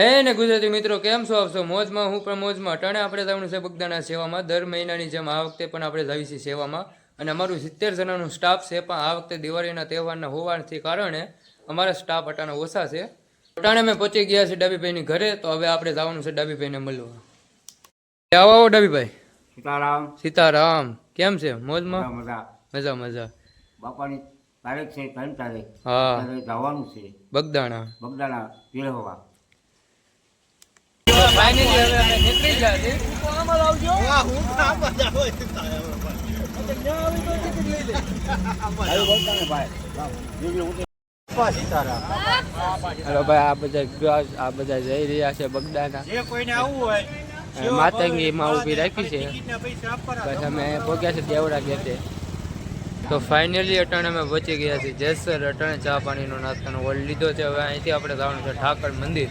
હે ને ગુજરાતી મિત્રો કેમ છો આપશો મોજમાં હું પણ મોજમાં. અટાણે આપણે જવાનું છે બગદાના સેવામાં દર મહિનાની જેમ આ વખતે પણ આપણે જાવી છીએ સેવામાં. અને અમારું સિત્તેર જણાનું સ્ટાફ છે પણ આ વખતે દિવાળીના તહેવારના હોવાથી કારણે અમારા સ્ટાફ અટાણા ઓછા છે. અટાણે અમે પહોંચી ગયા છે ડાબીભાઈની ઘરે તો હવે આપણે જવાનું છે ડાબીભાઈને મળવા. આવો આવો ડાબીભાઈ. સીતારામ. સીતારામ. કેમ છે? મોજમાં? મજા મજા. મજા બાપાની તારીખ છે ત્રણ તારીખ. હા. જવાનું છે. બગદાણા. બગદાણા અમે નીકળી ગયા છીએ. હેલો ભાઈ આ બધા આ બધા જઈ રહ્યા છે બગદાના. જે કોઈને આવવું હોય અને માતંગીમાં ઊભી રાખી છે. બસ અમે પહોંચ્યા છે દેવડા ગેટે. તો ફાઇનલી અટાણે અમે પહોંચી ગયા છીએ. જેસર અટાણે ચા પાણીનો નાસ્તાનો ઓલ લીધો છે. હવે અહીંથી આપણે જવાનું છે ઠાકર મંદિર.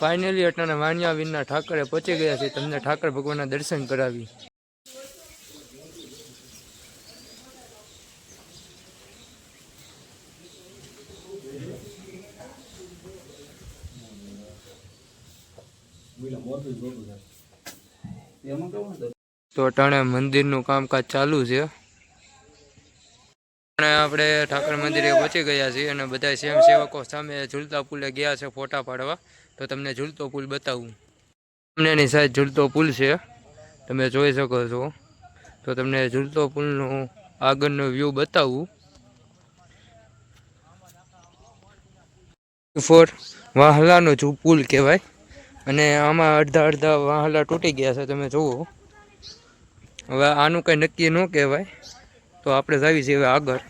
ફાઇનલી અટાણે વાણિયા વીરના ઠાકરે પહોંચી ગયા છે તમને ઠાકર ભગવાનના દર્શન કરાવી. તો અટાણે મંદિરનું કામકાજ ચાલુ છે. આપણે ઠાકર મંદિરે પહોંચી ગયા છીએ અને બધા સ્વયંસેવકો સામે ઝૂલતા પુલે ગયા છે ફોટા પાડવા. તો તમને ઝૂલતો પુલ બતાવું. તમને એની સાઈડ ઝૂલતો પુલ છે. તમે જોઈ શકો છો. તો તમને ઝૂલતો પુલનો આગળનો વ્યૂ બતાવું. ફોર વાહલાનો જો પુલ કહેવાય. અને આમાં અડધા અડધા વાહલા તૂટી ગયા છે, તમે જુઓ. હવે આનું કંઈ નક્કી ન કહેવાય. તો આપણે જાવી છીએ હવે આગળ.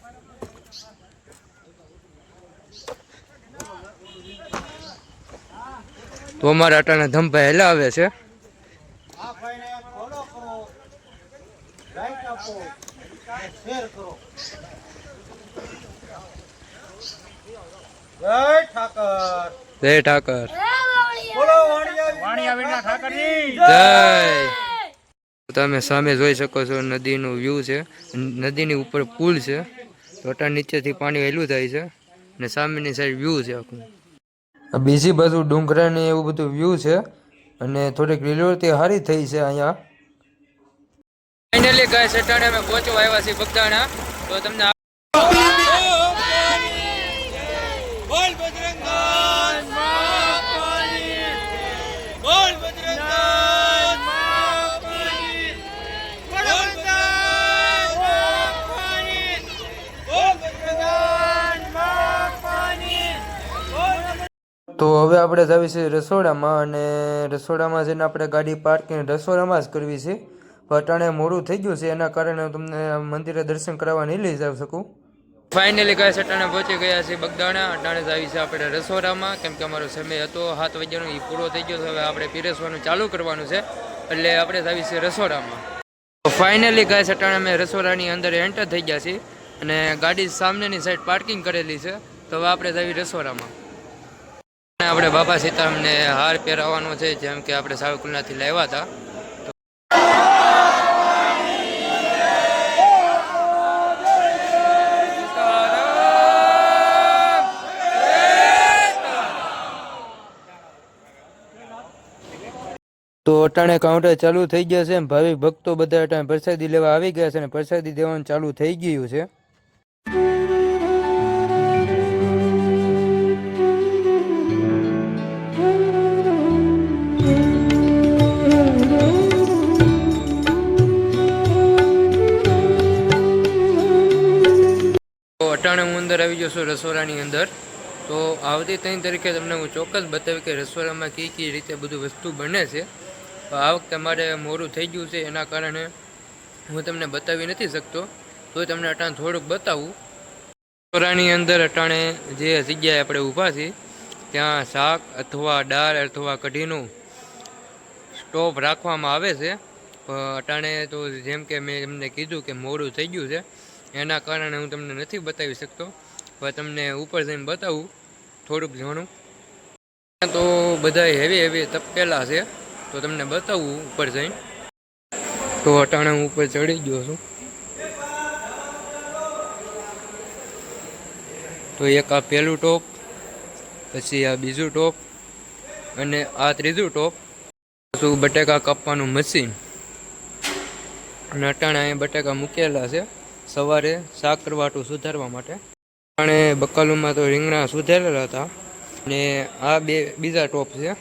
તો અમારા અટાણા ધમભાઈ આવે છે. તમે સામે જોઈ શકો છો નદીનું વ્યૂ છે. નદીની ઉપર પુલ છે. તો અટાણ નીચેથી પાણી વહેલું થાય છે. અને સામેની સાઈડ વ્યૂ છે આખું. બીજી બાજુ ડુંગરા ને એવું બધું વ્યૂ છે અને થોડીક લીલોતી સારી થઈ છે અહીંયા. ફાઇનલી ગાય સટાણે અમે પહોંચવા આવ્યા છીએ બગદાણા તો તમને તો હવે આપણે જાવી છે રસોડામાં અને રસોડામાં જઈને આપણે ગાડી પાર્કિંગ રસોડામાં જ કરવી છે. અટાણે મોડું થઈ ગયું છે, એના કારણે હું તમને મંદિરે દર્શન કરવા નહીં લઈ જાવ શકું. ફાઇનલી ગાય અટાણે પહોંચી ગયા છે બગદાણા. અટાણે જ આવી છે આપણે રસોડામાં. કેમ કે અમારો સમય હતો, સાત વાગ્યાનો એ પૂરો થઈ ગયો છે. હવે આપણે પીરસવાનું ચાલુ કરવાનું છે. એટલે આપણે જ આવી છે રસોડામાં. ફાઇનલી ગાય અટાણે અમે રસોડાની અંદર એન્ટર થઈ ગયા છીએ અને ગાડી સામેની સાઈડ પાર્કિંગ કરેલી છે. તો હવે આપણે આવી રસોડામાં. આપણે બાપા સીતારામને હાર પહેરાવવાનો છે, જેમ કે આપણે સાવકુલનાથી લાવ્યા હતા. તો અટાણે કાઉન્ટર ચાલુ થઈ ગયા છે, ભાવિક ભક્તો બધા અટાણે પ્રસાદી લેવા આવી ગયા છે અને પ્રસાદી દેવાનું ચાલુ થઈ ગયું છે. તો હું અંદર આવી છું રસોડાની અંદર. તો આવતી ત્રણ તરીકે તમને હું ચોક્કસ બતાવી કે રસોડામાં કઈ કઈ રીતે બધું વસ્તુ બને છે. આ વખતે મારે મોડું થઈ ગયું છે, એના કારણે હું તમને બતાવી નથી શકતો. તો તમને અટાણે થોડુંક બતાવું. રસોડાની અંદર અટાણે જે જગ્યાએ આપણે ઊભા છીએ, ત્યાં શાક અથવા દાળ અથવા કઢીનું સ્ટોપ રાખવામાં આવે છે. અટાણે તો જેમ કે મેં એમને કીધું કે મોડું થઈ ગયું છે. એના કારણે હું તમને નથી બતાવી શકતો, પણ તમને ઉપર જઈને બતાવું, થોડુંક ઘણું તો બધા હેવી હેવી તપેલા છે, તો તમને બતાવું ઉપર જઈને. તો અટાણે હું ઉપર ચડી ગયો છું. તો એક આ પહેલું ટોપ, પછી આ બીજું ટોપ, અને આ ત્રીજું ટોપ. શું બટેકા કાપવાનું મશીન અને અટાણે અહીંયા બટેકા મૂકેલા છે. સવારે શાક કરવાટું સુધારવા માટે. અને બકાલુમાં તો રીંગણા સુધારેલા હતા. અને આ બે, બીજા ટોપ છે.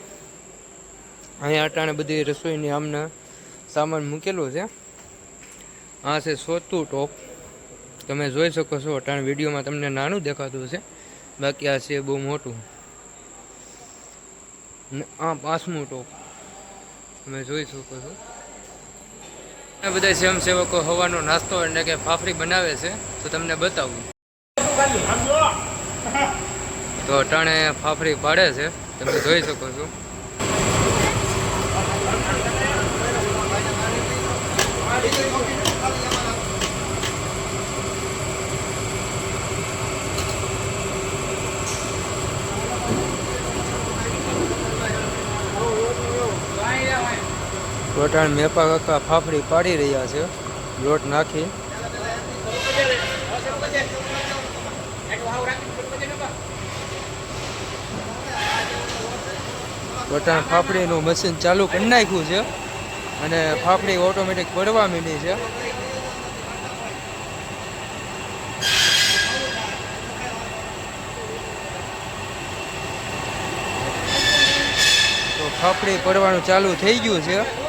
અહીંયા અટાણે બધી રસોઈની આમને સામાન મૂકેલો છે. આ છે સોતું ટોપ. તમે જોઈ શકો છો, અટાણે વિડીયોમાં તમને નાનું દેખાતું છે બાકી આ છે બહુ મોટું. આ પાંચમું ટોપ. તમે જોઈ શકો છો. બધા સ્વયંસેવકો હવાનો નાસ્તો એટલે કે ફાફડી બનાવે છે, તો તમને બતાવું. તો અટાણે ફાફડી પાડે છે, તમે જોઈ શકો છો. વટાણ મેપા કાકા ફાફડી પાડી રહ્યા છે. લોટ નાખી. વટાણ ફાફડીનું મશીન ચાલુ કરી નાખ્યું છે અને ફાફડી ઓટોમેટિક પડવા માંડી છે. તો ફાફડી પડવાનું ચાલુ થઈ ગયું છે.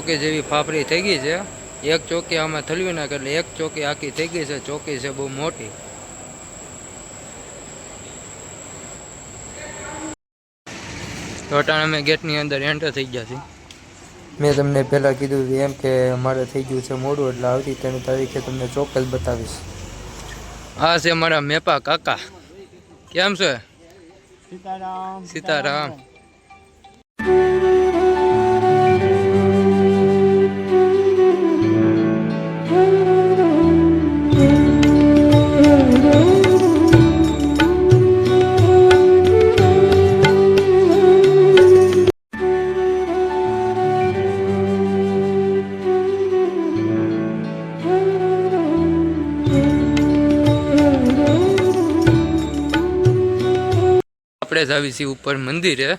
ચોકી જેવી ફાફરી થઈ ગઈ છે. એક ચોકી આમાં થલવી નાખે એટલે એક ચોકી આખી થઈ ગઈ છે. ચોકી છે બહુ મોટી. અમે ગેટની અંદર એન્ટર થઈ ગયા છીએ. મેં તમને પહેલાં કીધું હતું એમ કે મારે થઈ ગયું છે મોડું એટલે આવતી તેની તારીખે તમને ચોક્કસ બતાવીશ. આ છે મારા મેપા કાકા. કેમ છે? સીતારામ. સીતારામ. આપણે આવી છીએ ઉપર મંદિરે.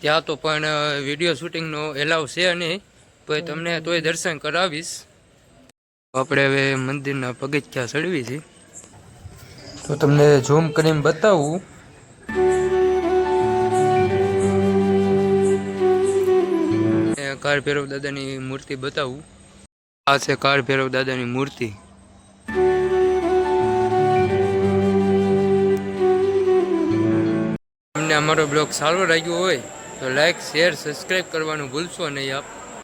ત્યાં તો પણ વીડિયો શૂટિંગનો એલાવ છે નહીં. પણ તમને તોય દર્શન કરાવીશ. આપણે હવે મંદિરના પગથિયા ચડવી છે. તો તમને ઝૂમ કરીને બતાવું. કાર ભૈરવ દાદાની મૂર્તિ બતાવું. આ છે કાર ભૈરવ દાદાની મૂર્તિ. તમને અમારો બ્લોગ સારો લાગ્યો હોય તો લાઈક શેર સબસ્ક્રાઈબ કરવાનું ભૂલશો નહીં આપ.